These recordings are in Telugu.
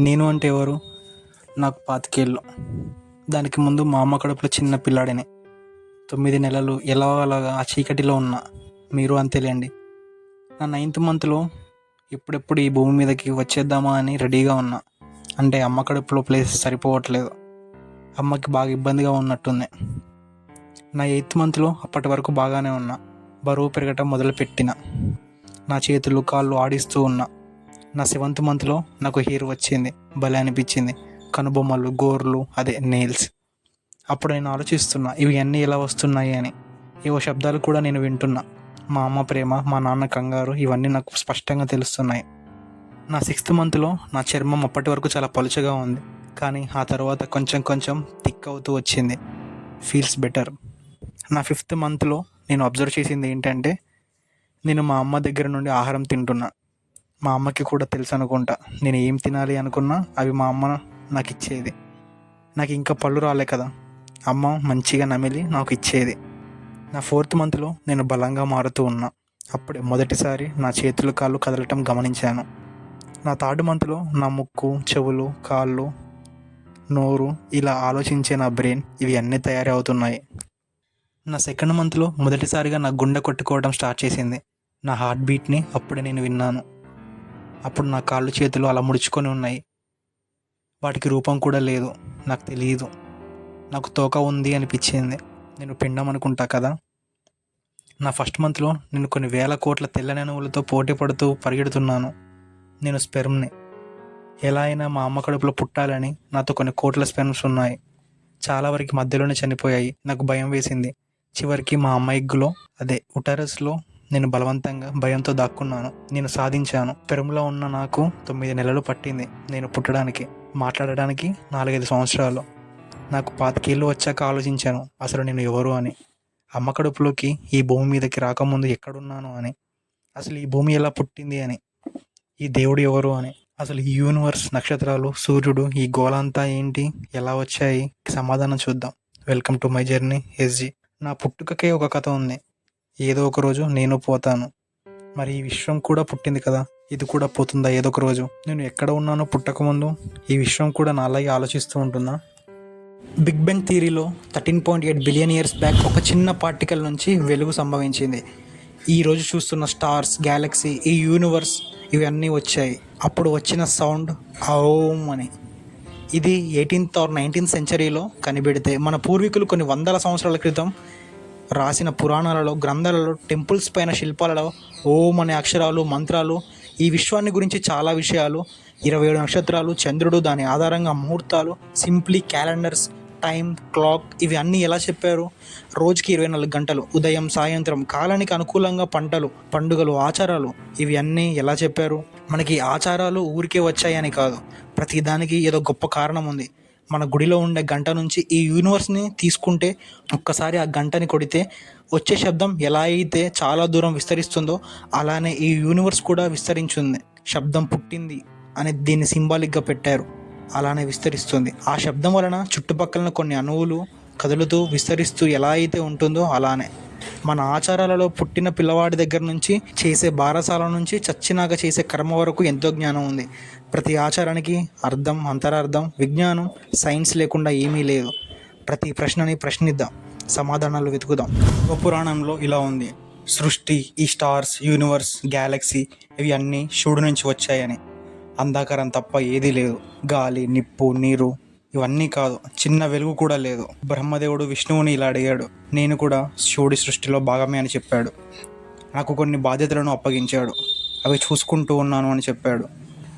నేను అంటే ఎవరు? నాకు పాతికేళ్ళు. దానికి ముందు మా అమ్మ కడుపులో చిన్న పిల్లాడిని. తొమ్మిది నెలలు ఎలా అలాగా ఆ చీకటిలో ఉన్నా. మీరు అంతేలేండి. నా నైన్త్ మంత్లో ఎప్పుడెప్పుడు ఈ భూమి మీదకి వచ్చేద్దామా అని రెడీగా ఉన్నా. అంటే అమ్మ కడుపులో ప్లేస్ సరిపోవట్లేదు. అమ్మకి బాగా ఇబ్బందిగా ఉన్నట్టుంది. నా ఎయిత్ మంత్లో అప్పటి వరకు బాగానే ఉన్నా. బరువు పెరగటం మొదలుపెట్టిన. నా చేతులు కాళ్ళు ఆడిస్తూ ఉన్నా. నా సెవెంత్ మంత్లో నాకు హెయిర్ వచ్చింది భలే అనిపించింది. కనుబొమ్మలు గోర్లు అదే నెయిల్స్ అప్పుడు నేను ఆలోచిస్తున్నా ఇవి అన్నీ ఎలా వస్తున్నాయి అని. ఏవో శబ్దాలు కూడా నేను వింటున్నా. మా అమ్మ ప్రేమ మా నాన్న కంగారు ఇవన్నీ నాకు స్పష్టంగా తెలుస్తున్నాయి. నా సిక్స్త్ మంత్లో నా చర్మం అప్పటి వరకు చాలా పలుచగా ఉంది కానీ ఆ తర్వాత కొంచెం కొంచెం థిక్ అవుతూ వచ్చింది. Feels better. నా ఫిఫ్త్ మంత్లో నేను అబ్జర్వ్ చేసింది ఏంటంటే నేను మా అమ్మ దగ్గర నుండి ఆహారం తింటున్నా. మా అమ్మకి కూడా తెలుసు అనుకుంటా. నేను ఏం తినాలి అనుకున్నా అవి మా అమ్మ నాకు ఇచ్చేది. నాకు ఇంకా పళ్ళు రాలే కదా. అమ్మ మంచిగా నమిలి నాకు ఇచ్చేది. నా ఫోర్త్ మంత్లో నేను బలంగా మారుతూ ఉన్నా. అప్పుడే మొదటిసారి నా చేతులు కాళ్ళు కదలటం గమనించాను. నా థర్డ్ మంత్లో నా ముక్కు చెవులు కాళ్ళు నోరు ఇలా ఆలోచించే నా బ్రెయిన్ ఇవి అన్నీ తయారవుతున్నాయి. నా సెకండ్ మంత్లో మొదటిసారిగా నా గుండె కొట్టుకోవడం స్టార్ట్ చేసింది. నా హార్ట్ బీట్ని అప్పుడే నేను విన్నాను. అప్పుడు నా కాళ్ళు చేతులు అలా ముడుచుకొని ఉన్నాయి. వాటికి రూపం కూడా లేదు. నాకు తెలియదు నాకు తోక ఉంది అనిపించింది. నేను పిండం అనుకుంటా కదా. నా ఫస్ట్ మంత్లో నేను కొన్ని వేల కోట్ల తెల్లనెనువులతో పోటీ పడుతూ పరిగెడుతున్నాను. నేను స్పెర్మ్ని. ఎలా అయినా మా అమ్మ కడుపులో పుట్టాలని నాతో కొన్ని కోట్ల స్పెర్మ్స్ ఉన్నాయి. చాలా వరకు మధ్యలోనే చనిపోయాయి. నాకు భయం వేసింది. చివరికి మా అమ్మ ఎగ్గులో అదే ఉటరస్లో నేను బలవంతంగా భయంతో దాక్కున్నాను. నేను సాధించాను. పెరుములో ఉన్న నాకు తొమ్మిది నెలలు పట్టింది. నేను పుట్టడానికి మాట్లాడడానికి నాలుగైదు సంవత్సరాలు. నాకు పాతికేళ్ళు వచ్చాక ఆలోచించాను అసలు నేను ఎవరు అని. అమ్మ కడుపులోకి ఈ భూమి మీదకి రాకముందు ఎక్కడున్నాను అని. అసలు ఈ భూమి ఎలా పుట్టింది అని. ఈ దేవుడు ఎవరు అని. అసలు ఈ యూనివర్స్ నక్షత్రాలు సూర్యుడు ఈ గోళంతా ఏంటి? ఎలా వచ్చాయి? సమాధానం చూద్దాం. Welcome to my journey SG. నా పుట్టుకకే ఒక కథ ఉంది. ఏదో ఒక రోజు నేను పోతాను. మరి ఈ విశ్వం కూడా పుట్టింది కదా? ఇది కూడా పోతుందా ఏదో ఒక రోజు? నేను ఎక్కడ ఉన్నానో పుట్టకముందు ఈ విశ్వం కూడా నాలాగే ఆలోచిస్తూ ఉంటుందా? Big bang థియరీలో thirteen point eight billion years back ఒక చిన్న పార్టికల్ నుంచి వెలుగు సంభవించింది. ఈ రోజు చూస్తున్న స్టార్స్ గ్యాలక్సీ ఈ యూనివర్స్ ఇవన్నీ వచ్చాయి. అప్పుడు వచ్చిన సౌండ్ ఓం అని. ఇది ఎయిటీన్త్ ఆర్ నైన్టీన్త్ సెంచరీలో కనిపెడితే మన పూర్వీకులు కొన్ని వందల సంవత్సరాల క్రితం రాసిన పురాణాలలో గ్రంథాలలో టెంపుల్స్ పైన శిల్పాలలో ఓం అనే అక్షరాలు మంత్రాలు ఈ విశ్వాన్ని గురించి చాలా విషయాలు ఇరవై ఏడు నక్షత్రాలు చంద్రుడు దాని ఆధారంగా ముహూర్తాలు సింప్లీ క్యాలెండర్స్ టైం క్లాక్ ఇవి అన్నీ ఎలా చెప్పారు? రోజుకి ఇరవై నాలుగు గంటలు ఉదయం సాయంత్రం కాలానికి అనుకూలంగా పంటలు పండుగలు ఆచారాలు ఇవి అన్నీ ఎలా చెప్పారు? మనకి ఆచారాలు ఊరికే వచ్చాయని కాదు ప్రతి దానికి ఏదో గొప్ప కారణం ఉంది. మన గుడిలో ఉండే గంట నుంచి ఈ యూనివర్స్ని తీసుకుంటే ఒక్కసారి ఆ గంటని కొడితే వచ్చే శబ్దం ఎలా అయితే చాలా దూరం విస్తరిస్తుందో అలానే ఈ యూనివర్స్ కూడా విస్తరించింది. శబ్దం పుట్టింది అని దీన్ని సింబాలిక్గా పెట్టారు. అలానే విస్తరిస్తుంది. ఆ శబ్దం వలన చుట్టుపక్కల కొన్ని అణువులు కదులుతూ విస్తరిస్తూ ఎలా అయితే ఉంటుందో అలానే. మన ఆచారాలలో పుట్టిన పిల్లవాడి దగ్గర నుంచి చేసే బారసాల నుంచి చచ్చినాక చేసే కర్మ వరకు ఎంతో జ్ఞానం ఉంది. ప్రతి ఆచారానికి అర్థం అంతరార్థం విజ్ఞానం సైన్స్ లేకుండా ఏమీ లేదు. ప్రతి ప్రశ్నని ప్రశ్నిద్దాం సమాధానాలు వెతుకుదాం. ఒక పురాణంలో ఇలా ఉంది. సృష్టి ఈ స్టార్స్ యూనివర్స్ గ్యాలక్సీ ఇవి అన్నీ శివుడు నుంచి వచ్చాయని. అంధాకారం తప్ప ఏదీ లేదు. గాలి నిప్పు నీరు ఇవన్నీ కాదు చిన్న వెలుగు కూడా లేదు. బ్రహ్మదేవుడు విష్ణువుని ఇలా అడిగాడు. నేను కూడా శివుడి సృష్టిలో భాగమే అని చెప్పాడు. నాకు కొన్ని బాధ్యతలను అప్పగించాడు. అవి చూసుకుంటూ ఉన్నాను అని చెప్పాడు.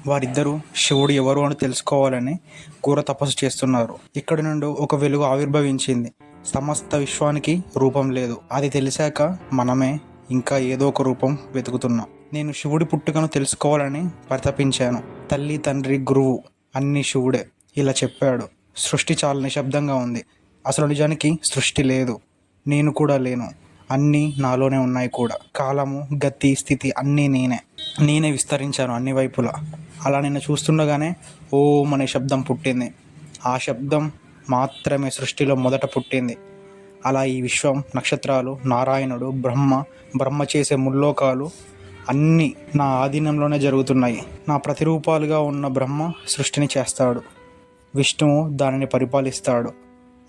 వారిద్దరూ శివుడు ఎవరు అని తెలుసుకోవాలని ఘోర తపస్సు చేస్తున్నారు. ఇక్కడి నుండి ఒక వెలుగు ఆవిర్భవించింది. సమస్త విశ్వానికి రూపం లేదు. అది తెలిసాక మనమే ఇంకా ఏదో ఒక రూపం వెతుకుతున్నాం. నేను శివుడి పుట్టుకను తెలుసుకోవాలని పరితపించాను. తల్లి తండ్రి గురువు అన్ని శివుడే. ఇలా చెప్పాడు. సృష్టి చాలా నిశ్శబ్దంగా ఉంది. అసలు నిజానికి సృష్టి లేదు. నేను కూడా లేను. అన్నీ నాలోనే ఉన్నాయి కూడా. కాలము గతి స్థితి అన్నీ నేనే. నేనే విస్తరించాను అన్ని వైపులా. అలా నేను చూస్తుండగానే ఓం అనే శబ్దం పుట్టింది. ఆ శబ్దం మాత్రమే సృష్టిలో మొదట పుట్టింది. అలా ఈ విశ్వం నక్షత్రాలు నారాయణుడు బ్రహ్మ బ్రహ్మ చేసే ముల్లోకాలు అన్నీ నా ఆధీనంలోనే జరుగుతున్నాయి. నా ప్రతిరూపాలుగా ఉన్న బ్రహ్మ సృష్టిని చేస్తాడు. విష్ణువు దానిని పరిపాలిస్తాడు.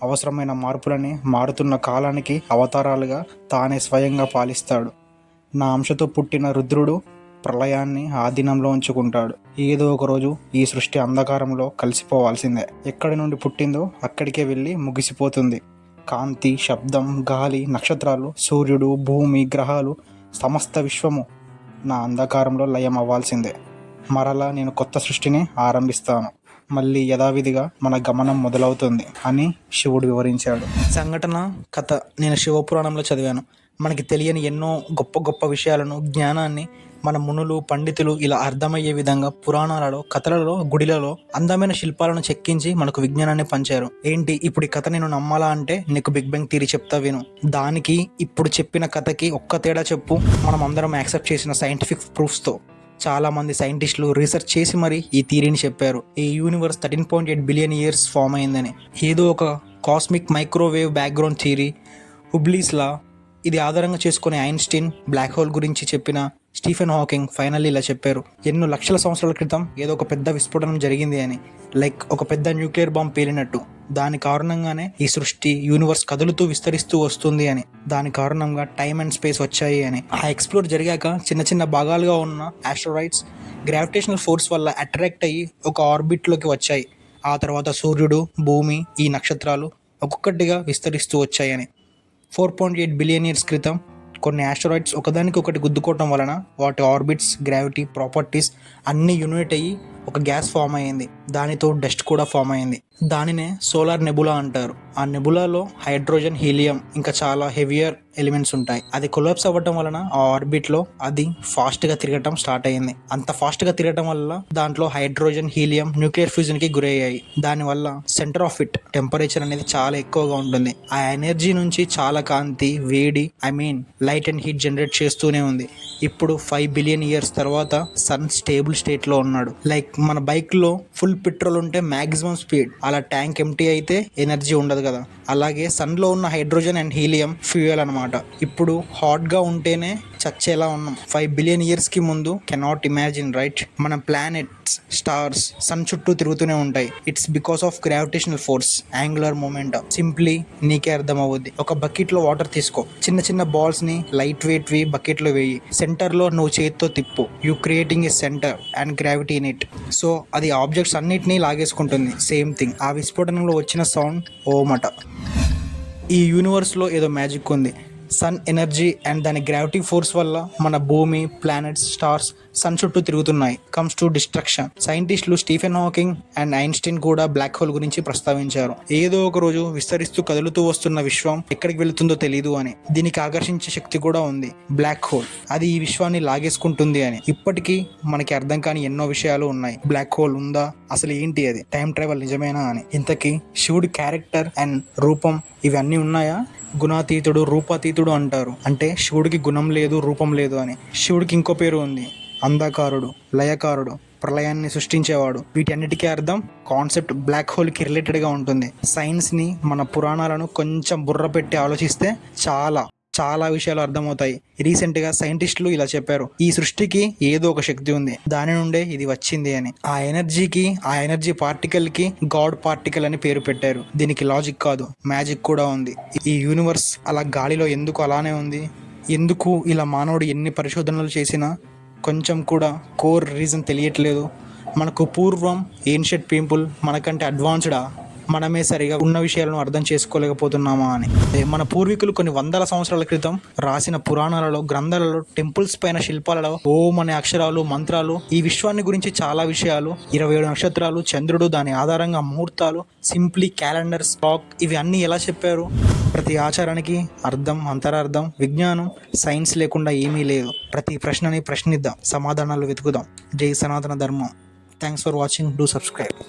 అవసరమైన మార్పులని మారుతున్న కాలానికి అవతారాలుగా తానే స్వయంగా పాలిస్తాడు. నా అంశతో పుట్టిన రుద్రుడు ప్రళయాన్ని ఆధీనంలో ఉంచుకుంటాడు. ఏదో ఒక రోజు ఈ సృష్టి అంధకారంలో కలిసిపోవాల్సిందే. ఎక్కడి నుండి పుట్టిందో అక్కడికే వెళ్ళి ముగిసిపోతుంది. కాంతి శబ్దం గాలి నక్షత్రాలు సూర్యుడు భూమి గ్రహాలు సమస్త విశ్వము నా అంధకారంలో లయం అవ్వాల్సిందే మరలా నేను కొత్త సృష్టిని ఆరంభిస్తాను. మళ్ళీ యథావిధిగా మన గమనం మొదలవుతుంది అని శివుడు వివరించాడు. సంఘటన కథ నేను శివపురాణంలో చదివాను. మనకి తెలియని ఎన్నో గొప్ప గొప్ప విషయాలను జ్ఞానాన్ని మన మునులు పండితులు ఇలా అర్థమయ్యే విధంగా పురాణాలలో కథలలో గుడిలలో అందమైన శిల్పాలను చెక్కించి మనకు విజ్ఞానాన్ని పంచారు. ఏంటి ఇప్పుడు ఈ కథ నేను నమ్మాలా అంటే నీకు బిగ్ బ్యాంగ్ తీరి చెప్తా విను. దానికి ఇప్పుడు చెప్పిన కథకి ఒక్క తేడా చెప్పు. మనం అందరం యాక్సెప్ట్ చేసిన సైంటిఫిక్ ప్రూఫ్స్తో చాలా మంది సైంటిస్టులు రీసెర్చ్ చేసి మరి ఈ థియరీని చెప్పారు. ఈ universe thirteen point eight billion years form అయిందని. ఏదో ఒక కాస్మిక్ మైక్రోవేవ్ బ్యాక్గ్రౌండ్ థియరీ. హుబ్లీస్లా ఇది ఆధారంగా చేసుకునే ఐన్స్టీన్ బ్లాక్ హోల్ గురించి చెప్పిన స్టీఫెన్ హాకింగ్ ఫైనల్లీ ఇలా చెప్పారు. ఎన్నో లక్షల సంవత్సరాల క్రితం ఏదో ఒక పెద్ద విస్ఫోటనం జరిగింది అని. లైక్ ఒక పెద్ద న్యూక్లియర్ బాంబ్ పేలినట్టు. దాని కారణంగానే ఈ సృష్టి యూనివర్స్ కదులుతూ విస్తరిస్తూ వస్తుంది అని. దాని కారణంగా టైం అండ్ స్పేస్ వచ్చాయి అని. ఆ ఎక్స్ప్లోర్ జరిగాక చిన్న చిన్న భాగాలుగా ఉన్న ఆస్ట్రోరైడ్స్ గ్రావిటేషనల్ ఫోర్స్ వల్ల అట్రాక్ట్ అయ్యి ఒక ఆర్బిట్లోకి వచ్చాయి. ఆ తర్వాత సూర్యుడు భూమి ఈ నక్షత్రాలు ఒక్కొక్కటిగా విస్తరిస్తూ వచ్చాయని. Four point eight billion years క్రితం కొన్ని ఆస్టరాయిడ్స్ ఒకదానికి ఒకటి గుద్దుకోవటం వలన వాటి ఆర్బిట్స్ గ్రావిటీ ప్రాపర్టీస్ అన్నీ యూనిట్ అయ్యి ఒక గ్యాస్ ఫామ్ అయ్యింది. దానితో డస్ట్ కూడా ఫామ్ అయింది దానినే సోలార్ నెబులా అంటారు. ఆ నెబులాలో హైడ్రోజన్ హీలియం ఇంకా చాలా హెవియర్ ఎలిమెంట్స్ ఉంటాయి. అది కొలాప్స్ అవ్వటం వలన ఆ ఆర్బిట్లో అది ఫాస్ట్గా తిరగటం స్టార్ట్ అయ్యింది. అంత ఫాస్ట్గా తిరగటం వల్ల దాంట్లో హైడ్రోజన్ హీలియం న్యూక్లియర్ ఫ్యూజన్కి గురయ్యాయి. దానివల్ల సెంటర్ ఆఫ్ ఇట్ టెంపరేచర్ అనేది చాలా ఎక్కువగా ఉంటుంది. ఆ ఎనర్జీ నుంచి చాలా కాంతి వేడి I mean light and heat generate చేస్తూనే ఉంది. ఇప్పుడు ఫైవ్ బిలియన్ ఇయర్స్ తర్వాత సన్ స్టేబుల్ స్టేట్లో ఉన్నాడు. లైక్ మన బైక్లో ఫుల్ పెట్రోల్ ఉంటే మ్యాక్సిమం స్పీడ్ అలా ట్యాంక్ ఎంటీ అయితే ఎనర్జీ ఉండదు కదా. అలాగే సన్లో ఉన్న హైడ్రోజన్ అండ్ హీలియం ఫ్యూయల్ అనమాట ఇప్పుడు హాట్గా ఉంటేనే చచ్చేలా ఉన్నాం. ఫైవ్ బిలియన్ ఇయర్స్కి ముందు కెనాట్ ఇమాజిన్ రైట్ మన ప్లానెట్స్ స్టార్స్ సన్ చుట్టూ తిరుగుతూనే ఉంటాయి. It's because of gravitational force angular moment simply నీకే అర్థం అవుద్ది ఒక బకెట్లో వాటర్ తీసుకో. చిన్న చిన్న బాల్స్ని లైట్ వెయిట్వి బకెట్లో వేయి. సెంటర్లో నువ్వు చేతితో తిప్పు. You creating a centre and gravity in it so అది ఆబ్జెక్ట్స్ అన్నిటినీ లాగేసుకుంటుంది. సేమ్ థింగ్ ఆ విస్ఫోటనంలో వచ్చిన సౌండ్ ఓమట ఈ యూనివర్స్లో ఏదో మ్యాజిక్ ఉంది. సన్ ఎనర్జీ అండ్ దాని గ్రావిటీ ఫోర్స్ వల్ల మన భూమి ప్లానెట్స్ స్టార్స్ సన్ చుట్టూ తిరుగుతున్నాయి. కమ్స్ టు డిస్ట్రక్షన్ సైంటిస్టులు స్టీఫెన్ హాకింగ్ అండ్ ఐన్స్టీన్ కూడా బ్లాక్ హోల్ గురించి ప్రస్తావించారు. ఏదో ఒక రోజు విస్తరిస్తూ కదులుతూ వస్తున్న విశ్వం ఎక్కడికి వెళుతుందో తెలియదు అని దీనికి ఆకర్షించే శక్తి కూడా ఉంది. బ్లాక్ హోల్ అది ఈ విశ్వాన్ని లాగేసుకుంటుంది అని. ఇప్పటికీ మనకి అర్థం కాని ఎన్నో విషయాలు ఉన్నాయి. బ్లాక్ హోల్ ఉందా? అసలు ఏంటి అది? టైం ట్రావెల్ నిజమేనా అని. ఇంతకీ శివుడి క్యారెక్టర్ అండ్ రూపం ఇవన్నీ ఉన్నాయా? గుణాతీతుడు రూపాతీతుడు అంటారు. అంటే శివుడికి గుణం లేదు రూపం లేదు అని. శివుడికి ఇంకో పేరు ఉంది. అంధకారుడు లయకారుడు ప్రళయాన్ని సృష్టించేవాడు. వీటన్నిటికీ అర్థం కాన్సెప్ట్ బ్లాక్ హోల్కి రిలేటెడ్గా ఉంటుంది. సైన్స్ని మన పురాణాలను కొంచెం బుర్ర పెట్టి ఆలోచిస్తే చాలా చాలా విషయాలు అర్థమవుతాయి. రీసెంట్గా సైంటిస్టులు ఇలా చెప్పారు. ఈ సృష్టికి ఏదో ఒక శక్తి ఉంది. దాని నుండే ఇది వచ్చింది అని. ఆ ఎనర్జీకి ఆ ఎనర్జీ పార్టికల్కి గాడ్ పార్టికల్ అని పేరు పెట్టారు. దీనికి లాజిక్ కాదు మ్యాజిక్ కూడా ఉంది. ఈ యూనివర్స్ అలా గాలిలో ఎందుకు అలానే ఉంది? ఎందుకు ఇలా మానవుడు ఎన్ని పరిశోధనలు చేసినా కొంచెం కూడా కోర్ రీజన్ తెలియట్లేదు. మనకు పూర్వం ఏన్షియట్ పీపుల్ మనకంటే అడ్వాన్స్డా మనమే సరిగా ఉన్న విషయాలను అర్థం చేసుకోలేకపోతున్నామా అని. మన పూర్వీకులు కొన్ని వందల సంవత్సరాల క్రితం రాసిన పురాణాలలో గ్రంథాలలో టెంపుల్స్ పైన శిల్పాలలో ఓం అనే అక్షరాలు మంత్రాలు ఈ విశ్వాన్ని గురించి చాలా విషయాలు ఇరవై ఏడు నక్షత్రాలు చంద్రుడు దాని ఆధారంగా ముహూర్తాలు సింప్లీ క్యాలెండర్స్ స్టాక్ ఇవి అన్నీ ఎలా చెప్పారు? ప్రతి ఆచారానికి అర్థం అంతరార్థం విజ్ఞానం సైన్స్ లేకుండా ఏమీ లేదు. ప్రతి ప్రశ్నని ప్రశ్నిద్దాం సమాధానాలు వెతుకుదాం. జై సనాతన ధర్మం. Thanks for watching do subscribe